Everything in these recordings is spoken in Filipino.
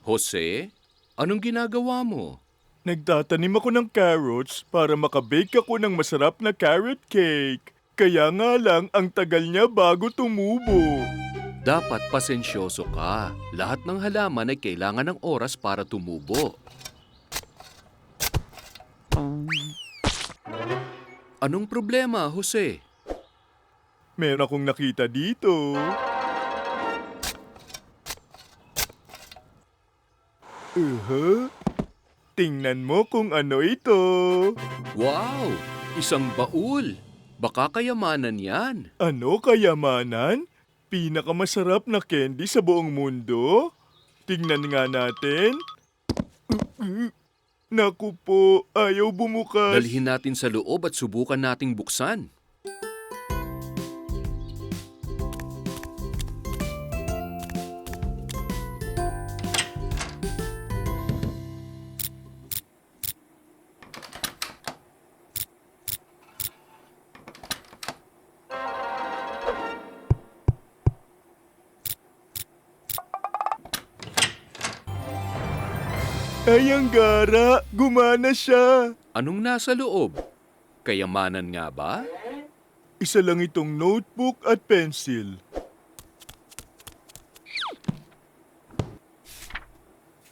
Jose, anong ginagawa mo? Nagtatanim ako ng carrots para makabake ako ng masarap na carrot cake. Kaya nga lang ang tagal niya bago tumubo. Dapat pasensyoso ka. Lahat ng halaman ay kailangan ng oras para tumubo. Anong problema, Jose? Meron akong nakita dito. Uh-huh. Tingnan mo kung ano ito. Wow! Isang baul! Baka kayamanan yan. Ano kayamanan? Pinakamasarap na candy sa buong mundo? Tingnan nga natin. Uh-uh. Naku po, ayaw bumukas. Dalhin natin sa loob at subukan nating buksan. Ay, ang gara! Gumana siya! Anong nasa loob? Kayamanan nga ba? Isa lang itong notebook at pencil.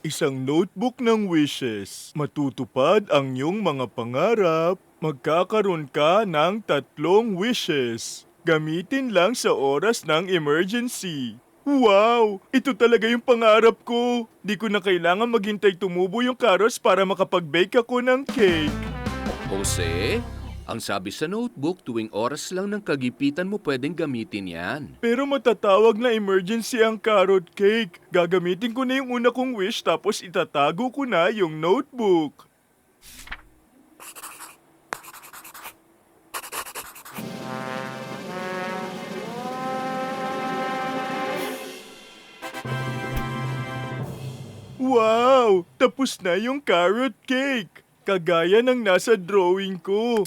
Isang notebook ng wishes. Matutupad ang iyong mga pangarap. Magkakaroon ka ng tatlong wishes. Gamitin lang sa oras ng emergency. Wow! Ito talaga yung pangarap ko. Di ko na kailangan maghintay tumubo yung carrots para makapag-bake ako ng cake. Jose, ang sabi sa notebook, tuwing oras lang ng kagipitan mo pwedeng gamitin yan. Pero matatawag na emergency ang carrot cake. Gagamitin ko na yung una kong wish tapos itatago ko na yung notebook. Tapos na yung carrot cake! Kagaya ng nasa drawing ko.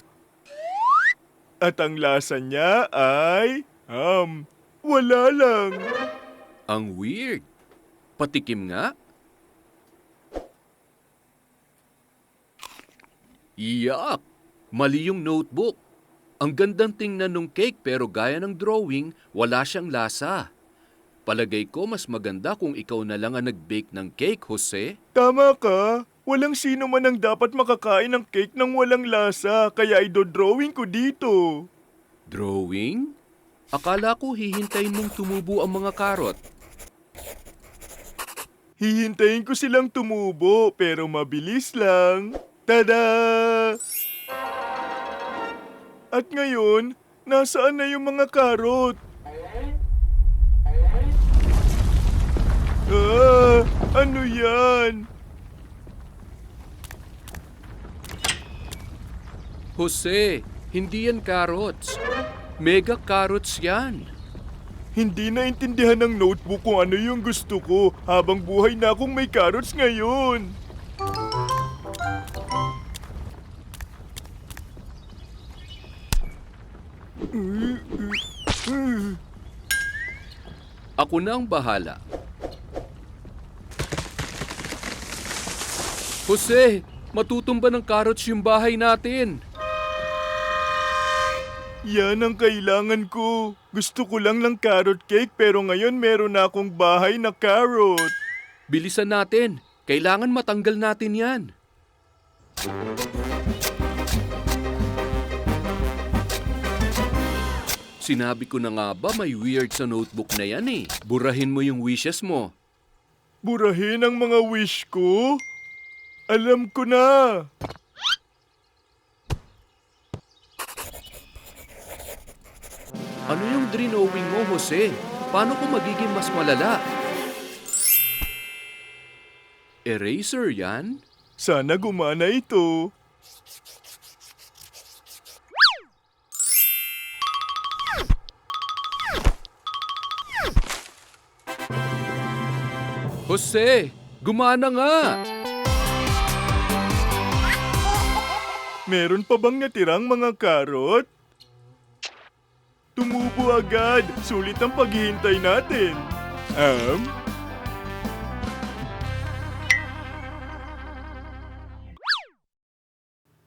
At ang lasa niya ay... Um, wala lang. Ang weird. Patikim nga. Yuck! Mali yung notebook. Ang gandang tingnan nung cake pero gaya ng drawing, wala siyang lasa. Palagay ko mas maganda kung ikaw na lang ang nag-bake ng cake, Jose. Tama ka. Walang sino man ang dapat makakain ng cake ng walang lasa, kaya idodrawing ko dito. Drawing? Akala ko hihintayin mong tumubo ang mga karot. Hihintayin ko silang tumubo, pero mabilis lang. Tada! At ngayon, nasaan na yung mga karot? Ah, ano yan? Jose, hindi yan carrots. Mega carrots yan. Hindi naintindihan ng notebook kung ano yung gusto ko habang buhay na akong may carrots ngayon. Ako na ang bahala. Jose, matutumba ng carrots yung bahay natin. Yan ang kailangan ko. Gusto ko lang ng carrot cake pero ngayon meron na akong bahay na carrot. Bilisan natin. Kailangan matanggal natin yan. Sinabi ko na nga ba may weird sa notebook na yan eh. Burahin mo yung wishes mo. Burahin ang mga wish ko? Alam ko na. Ano yung drawing mo, Jose? Paano kung magiging mas malala? Eraser yan? Sana gumana ito. Jose, gumana nga! Meron pa bang natirang mga karot? Tumubo agad! Sulit ang paghihintay natin! Um?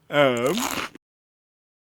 Um?